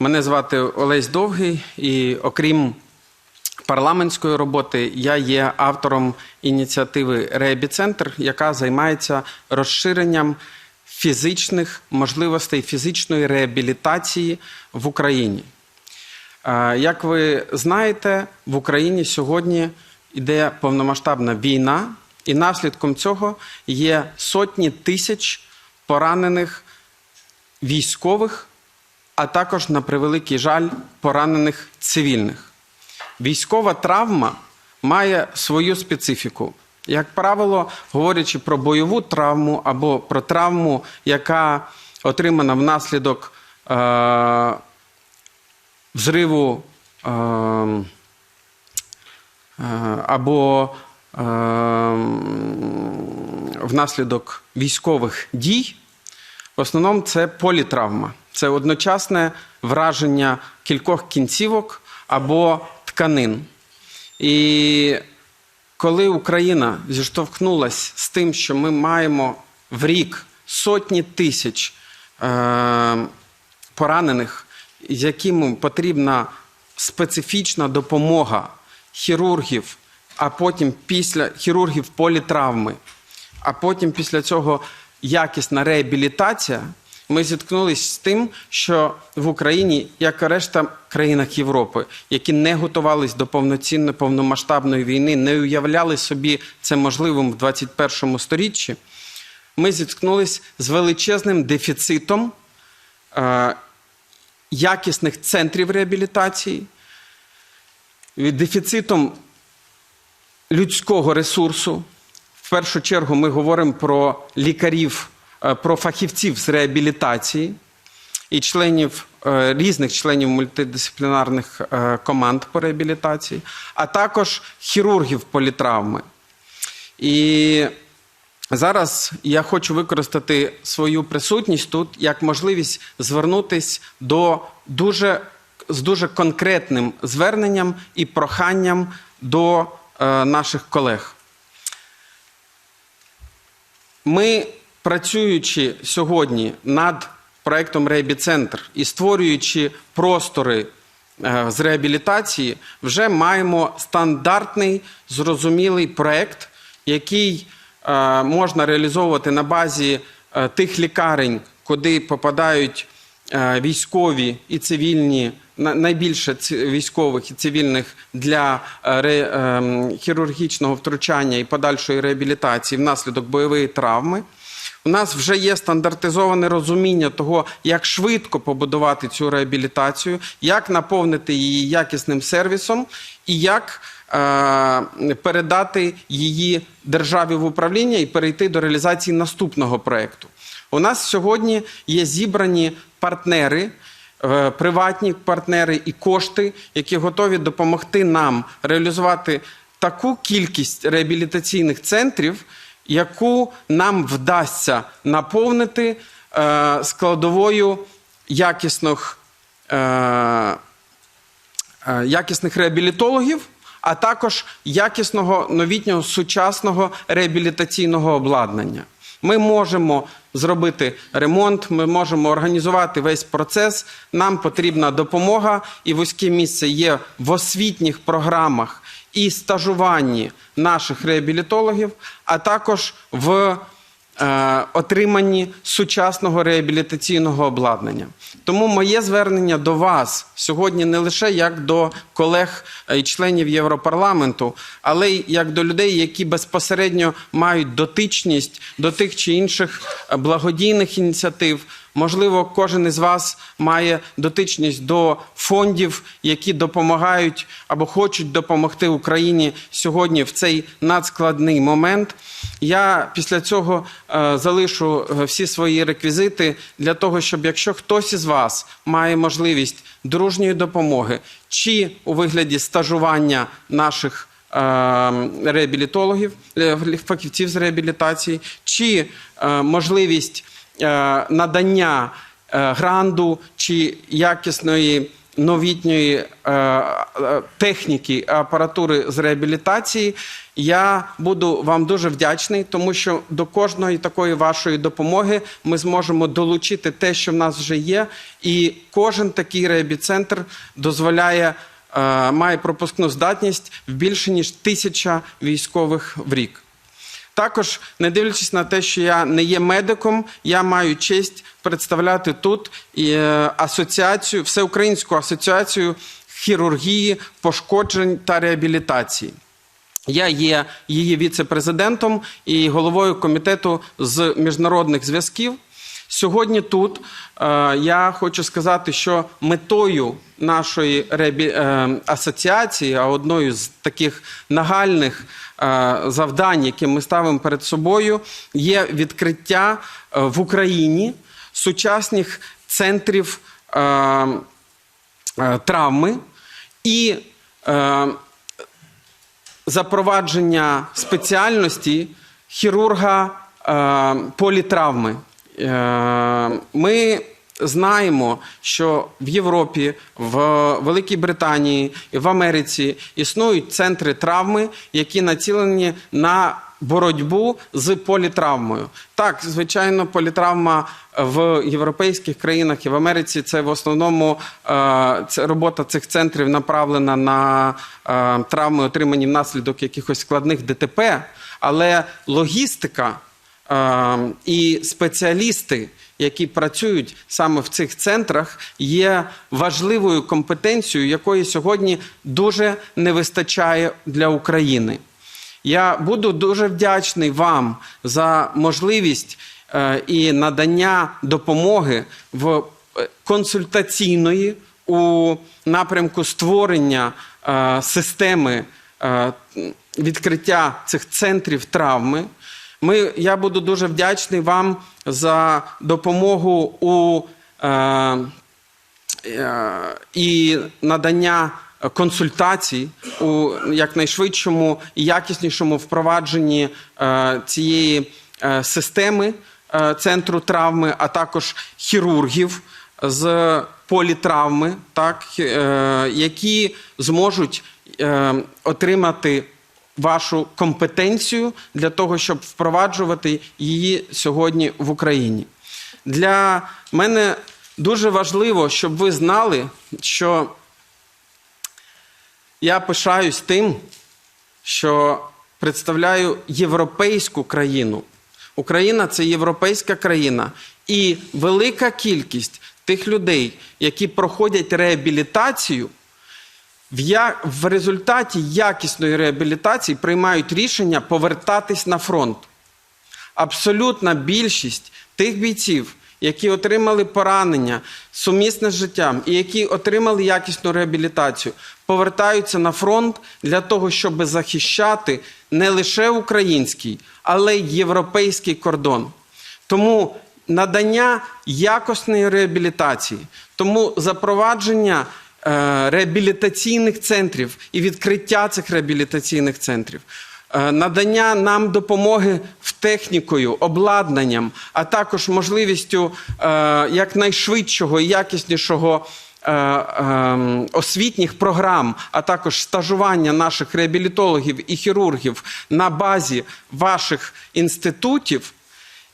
Мене звати Олесь Довгий, і окрім парламентської роботи, я є автором ініціативи Реабіцентр, яка займається розширенням фізичних можливостей фізичної реабілітації в Україні. Як ви знаєте, в Україні сьогодні йде повномасштабна війна, і наслідком цього є сотні тисяч поранених військових, а також, на превеликий жаль, поранених цивільних. Військова травма має свою специфіку. Як правило, говорячи про бойову травму або про травму, яка отримана внаслідок е- взриву е- е- або е- внаслідок військових дій, в основному це політравма. Це одночасне враження кількох кінцівок або тканин. І коли Україна зіштовхнулася з тим, що ми маємо в рік сотні тисяч е- поранених, яким потрібна специфічна допомога хірургів, а потім після хірургів політравми, а потім після цього якісна реабілітація, ми зіткнулися з тим, що в Україні, як і решта країнах Європи, які не готувалися до повноцінної повномасштабної війни, не уявляли собі це можливим в 21 сторіччі, ми зіткнулися з величезним дефіцитом е, якісних центрів реабілітації, дефіцитом людського ресурсу. Першу чергу ми говоримо про лікарів, е, про фахівців з реабілітації і членів е, різних членів мультидисциплінарних е, команд по реабілітації, а також хірургів політравми. І зараз я хочу використати свою присутність тут як можливість звернутися до дуже з дуже конкретним зверненням і проханням до наших колег. Ми, працюючи сьогодні над проектом Реабіцентр і створюючи простори е, з реабілітації, вже маємо стандартний зрозумілий проект, який е, можна реалізовувати на базі е, тих лікарень, куди попадають військові і цивільні, найбільше військових і цивільних для е, ем, хірургічного втручання і подальшої реабілітації внаслідок бойової травми. У нас вже є стандартизоване розуміння того, як швидко побудувати цю реабілітацію, як наповнити її якісним сервісом і як е, передати її державі в управління і перейти до реалізації наступного проекту. У нас сьогодні є зібрані партнери, е, приватні партнери і кошти, які готові допомогти нам реалізувати таку кількість реабілітаційних центрів, яку нам вдасться наповнити е, складовою якісних, е, якісних реабілітологів, а також якісного новітнього сучасного реабілітаційного обладнання. Ми можемо зробити ремонт, ми можемо організувати весь процес. Нам потрібна допомога, і вузьке місце є в освітніх програмах і стажуванні наших реабілітологів, а також в отриманні сучасного реабілітаційного обладнання. Тому моє звернення до вас сьогодні не лише як до колег е, і членів Європарламенту, але й як до людей, які безпосередньо мають дотичність до тих чи інших е, благодійних ініціатив. Можливо, кожен із вас має дотичність до фондів, які допомагають або хочуть допомогти Україні сьогодні в цей надскладний момент. Я після цього е, залишу е, всі свої реквізити для того, щоб якщо хтось із вас має можливість дружньої допомоги, чи у вигляді стажування наших е, реабілітологів, е, фахівців з реабілітації, чи можливість надання е, гранду чи якісної новітньої е, е, техніки апаратури з реабілітації. Я буду вам дуже вдячний, тому що до кожної такої вашої допомоги ми зможемо долучити те, що в нас вже є, і кожен такий реабіцентр дозволяє е, має пропускну здатність в більше ніж тисяча військових в рік. Також, не дивлячись на те, що я не є медиком, я маю честь представляти тут е, асоціацію, всеукраїнську асоціацію хірургії, пошкоджень та реабілітації. Я є її віце-президентом і головою комітету з міжнародних зв'язків. Сьогодні тут е, я хочу сказати, що метою нашої реабі... е, асоціації, а одною з таких нагальних е, завдань, які ми ставимо перед собою, є відкриття е, в Україні сучасних центрів е, е, травми і е, запровадження спеціальності хірурга е, політравми. Е, ми знаємо, що в Європі, в Великій Британії і в Америці існують центри травми, які націлені на боротьбу з політравмою. Так, звичайно, політравма в європейських країнах і в Америці це в основному е, це робота цих центрів направлена на е, травми, отримані внаслідок якихось складних ДТП, але логістика і спеціалісти, які працюють саме в цих центрах, є важливою компетенцією, якої сьогодні дуже не вистачає для України. Я буду дуже вдячний вам за можливість е, і надання допомоги в е, консультаційної у напрямку створення е, системи відкриття цих центрів травми. Ми, я буду дуже вдячний вам за допомогу у е, е, і надання консультацій у якнайшвидшому і якіснішому впровадженні е, цієї е, системи е, центру травми, а також хірургів з політравми, так, е, які зможуть е, отримати вашу компетенцію для того, щоб впроваджувати її сьогодні в Україні. Для мене дуже важливо, щоб ви знали, що я пишаюсь тим, що представляю європейську країну. Україна це європейська країна, і велика кількість тих людей, які проходять реабілітацію, в, результаті якісної реабілітації приймають рішення повертатись на фронт. Абсолютна більшість тих бійців, які отримали поранення сумісне з життям і які отримали якісну реабілітацію, повертаються на фронт для того, щоб захищати не лише український, але й європейський кордон. Тому надання якісної реабілітації, тому запровадження реабілітаційних центрів і відкриття цих реабілітаційних центрів. Е, Надання нам допомоги в технікою, обладнанням, а також можливістю е, якнайшвидшого і якіснішого е, е, освітніх програм, а також стажування наших реабілітологів і хірургів на базі ваших інститутів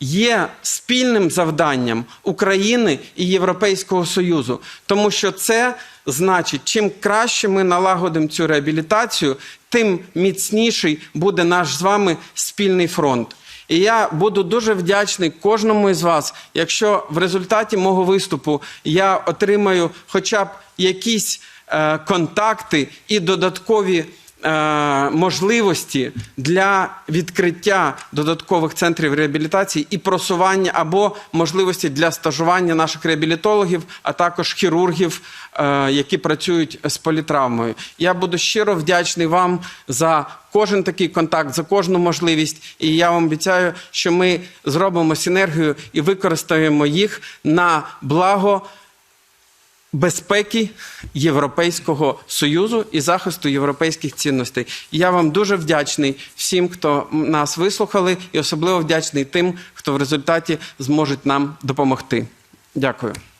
є спільним завданням України і Європейського Союзу, тому що це значить, чим краще ми налагодимо цю реабілітацію, тим міцніший буде наш з вами спільний фронт. І я буду дуже вдячний кожному із вас, якщо в результаті мого виступу я отримаю хоча б якісь е, контакти і додаткові можливості для відкриття додаткових центрів реабілітації і просування або можливості для стажування наших реабілітологів, а також хірургів, е, які працюють з політравмою. Я буду щиро вдячний вам за кожен такий контакт, за кожну можливість. І я вам обіцяю, що ми зробимо синергію і використаємо їх на благо безпеки Європейського союзу і захисту європейських цінностей. Я вам дуже вдячний всім, хто нас вислухали, і особливо вдячний тим, хто в результаті зможуть нам допомогти. Дякую.